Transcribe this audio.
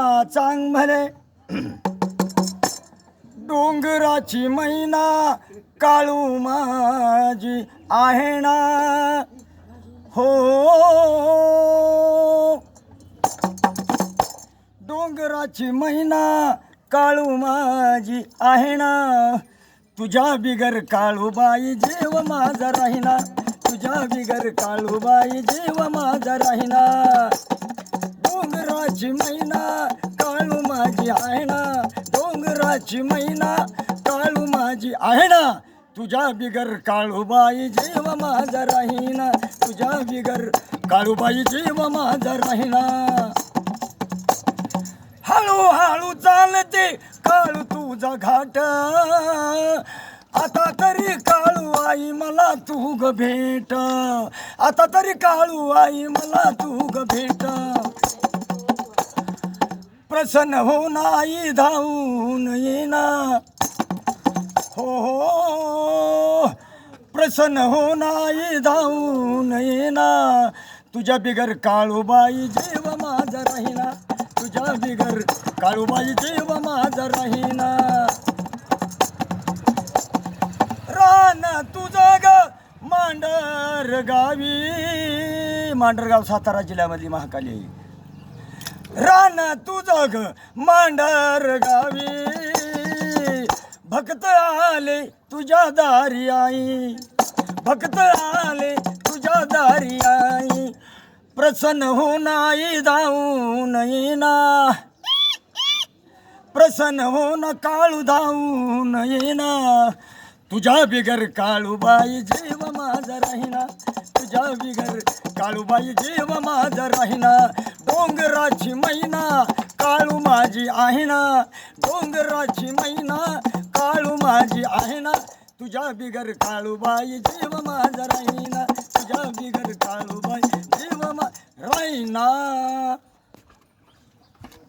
चांग म्हणे डोंगराची मैना काळू माझी आहे ना. हो. डोंगराची मैना काळू माझी आहे ना. तुझ्या बिगर काळूबाई जीव माझा राहिना. तुझ्या बिगर काळूबाई जीव माझा राहिना. डोंगराची मैना काळू माझी आहे ना? डोंगराची मैना काळू माझी आहे ना? तुझ्या बिगर काळूबाई जीव माझा राहीना. तुझ्या बिगर काळूबाई जीव माझा राहीना. हळूहळू चालते काळू तुझा घाट. आता तरी काळू आई मला तू ग भेट. आता तरी काळू आई मला तू ग भेट. प्रसन्न हो नाई धावून येना हो हो प्रसन्न हो नाही धावून येना तुझ्या बिगर काळूबाई जीव माझा राहिना तुझ्या बिगर काळूबाई जीव माझा राहिना रान तुझं ग मांडर गावी. मांडरगाव सातारा जिल्ह्यामधली महाकाली. राणा रान तुझं ग मांडर गावी. भक्त आले तुझ्या दारी आई. भक्त आले तुझ्या दारी आई. प्रसन्न हो नाही धावून येना प्रसन्न हो ना काळू धावून येना तुझ्या बिगर काळूबाई जीव माझा राहिना. तुझ्या बिगर काळूबाई जीव माझा राहिना. डोंगराची मैना काळू माझी आहे ना. डोंगराची मैना काळू माझी आहे ना. तुझ्या बिगर काळूबाई जीव माझा राहिना. तुझ्या बिगर काळूबाई जीव मा राहीना.